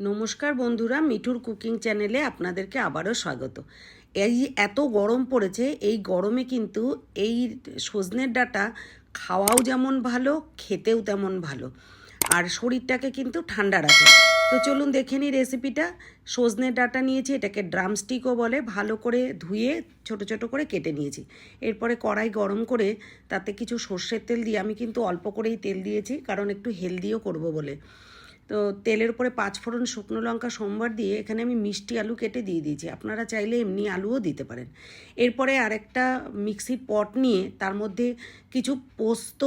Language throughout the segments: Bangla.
নমস্কার বন্ধুরা, মিঠুর কুকিং চ্যানেলে আপনাদেরকে আবারও স্বাগত। এই এত গরম পড়েছে, এই গরমে কিন্তু এই সজনের ডাঁটা খাওয়াও যেমন ভালো, খেতেও তেমন ভালো। আর শরীরটাকে কিন্তু ঠান্ডা রাখে। তো চলুন দেখে নিই রেসিপিটা সজনের ডাঁটা নিয়েছি, এটাকে ড্রামস্টিকও বলে, ভালো করে ধুয়ে ছোট ছোট করে কেটে নিয়েছি। এরপরে কড়াই গরম করে তাতে কিছু সর্ষের তেল দিয়ে, আমি কিন্তু অল্প করেই তেল দিয়েছি, কারণ একটু হেলদিও করব বলে। তো তেলের উপরে পাঁচ ফোড়ন শুকনো লঙ্কা, সোমবার দিয়ে এখানে আমি মিষ্টি আলু কেটে দিয়ে দিয়েছি। আপনারা চাইলে এমনি আলুও দিতে পারেন। এরপরে আরেকটা মিক্সির পট নিয়ে তার মধ্যে কিছু পোস্ত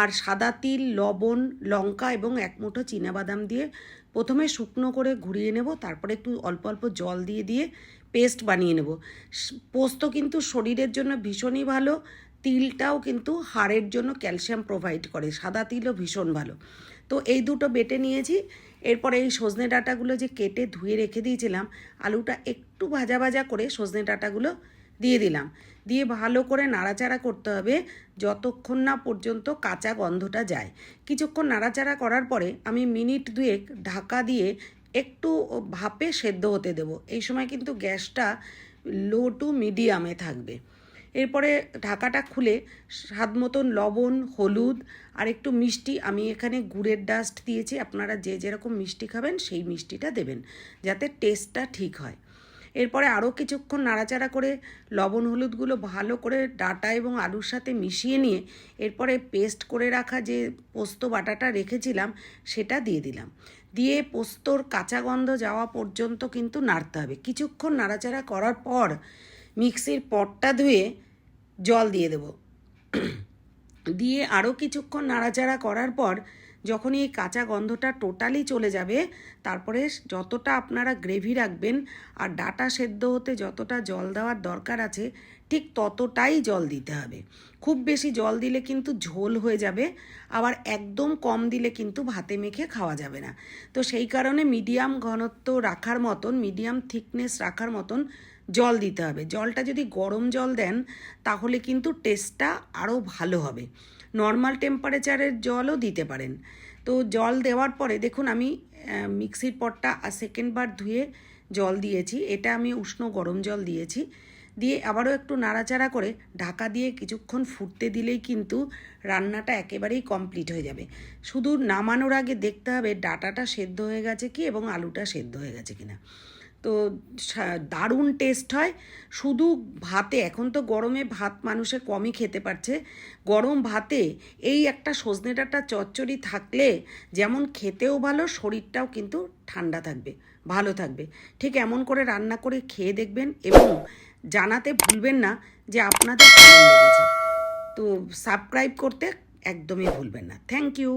আর সাদা তিল, লবণ, লঙ্কা এবং এক মুঠো বাদাম দিয়ে প্রথমে শুকনো করে ঘুরিয়ে নেব, তারপরে একটু অল্প অল্প জল দিয়ে দিয়ে পেস্ট বানিয়ে নেব। পোস্ত কিন্তু শরীরের জন্য ভীষণই ভালো, তিলটাও কিন্তু হাড়ের জন্য ক্যালসিয়াম প্রোভাইড করে, সাদা তিলও ভীষণ ভালো। তো এই দুটো বেটে নিয়েছি। এরপরে এই সজনে ডাঁটাগুলো যে কেটে ধুয়ে রেখে দিয়েছিলাম, আলুটা একটু ভাজা ভাজা করে সজনে ডাঁটাগুলো দিয়ে দিলাম। দিয়ে ভালো করে নাড়াচাড়া করতে হবে যতক্ষণ না পর্যন্ত কাঁচা গন্ধটা যায়। কিছুক্ষণ নাড়াচাড়া করার পরে আমি মিনিট দুয়েক ঢাকা দিয়ে একটু ভাপে সেদ্ধ হতে দেব। এই সময় কিন্তু গ্যাসটা লো টু মিডিয়ামে থাকবে। এরপরে ঢাকাটা খুলে স্বাদ মতন লবণ, হলুদ আর একটু মিষ্টি আমি এখানে গুড়ের ডাস্ট দিয়েছি। আপনারা যে যেরকম মিষ্টি খাবেন সেই মিষ্টিটা দেবেন যাতে টেস্টটা ঠিক হয়। এরপরে আরও কিছুক্ষণ নাড়াচাড়া করে লবণ, হলুদগুলো ভালো করে ডাটা এবং আলুর সাথে মিশিয়ে নিয়ে এরপরে পেস্ট করে রাখা যে পোস্ত বাটাটা রেখেছিলাম সেটা দিয়ে দিলাম। দিয়ে পোস্তর কাঁচা গন্ধ যাওয়া পর্যন্ত কিন্তু নাড়তে হবে। কিছুক্ষণ নাড়াচাড়া করার পর মিক্সির পটটা ধুয়ে জল দিয়ে দেব। দিয়ে আরও কিছুক্ষণ নাড়াচাড়া করার পর যখন এই কাঁচা গন্ধটা টোটালি চলে যাবে, তারপরে যতটা আপনারা গ্রেভি রাখবেন আর ডাটা সেদ্ধ হতে যতটা জল দেওয়ার দরকার আছে ঠিক ততটাই জল দিতে হবে। খুব বেশি জল দিলে কিন্তু ঝোল হয়ে যাবে, আবার একদম কম দিলে কিন্তু ভাতে মেখে খাওয়া যাবে না। তো সেই কারণে মিডিয়াম ঘনত্ব রাখার মতন, মিডিয়াম থিকনেস রাখার মতন জল দিতে হবে। জলটা যদি গরম জল দেন, তাহলে কিন্তু টেস্টটা আরও ভালো হবে। নর্মাল টেম্পারেচারের জলও দিতে পারেন। তো জল দেওয়ার পরে দেখুন, আমি মিক্সির পটটা সেকেন্ডবার ধুয়ে জল দিয়েছি। এটা আমি উষ্ণ গরম জল দিয়েছি। দিয়ে আবারও একটু নাড়াচাড়া করে ঢাকা দিয়ে কিছুক্ষণ ফুটতে দিলেই কিন্তু রান্নাটা একেবারেই কমপ্লিট হয়ে যাবে। শুধু নামানোর আগে দেখতে হবে ডাটাটা সেদ্ধ হয়ে গেছে কি এবং আলুটা সেদ্ধ হয়ে গেছে কিনা। তো দারুণ টেস্ট হয়। শুধু ভাতে, এখন তো গরমে ভাত মানুষে কমই খেতে পারছে। গরম ভাতে এই একটা সজনে ডাঁটা চচ্চড়ি থাকলে যেমন খেতেও ভালো, শরীরটাও কিন্তু ঠান্ডা থাকবে, ভালো থাকবে। ঠিক এমন করে রান্না করে খেয়ে দেখবেন এবং জানাতে ভুলবেন না যে আপনাদের কেমন লেগেছে। তো সাবস্ক্রাইব করতে একদমই ভুলবেন না। Thank you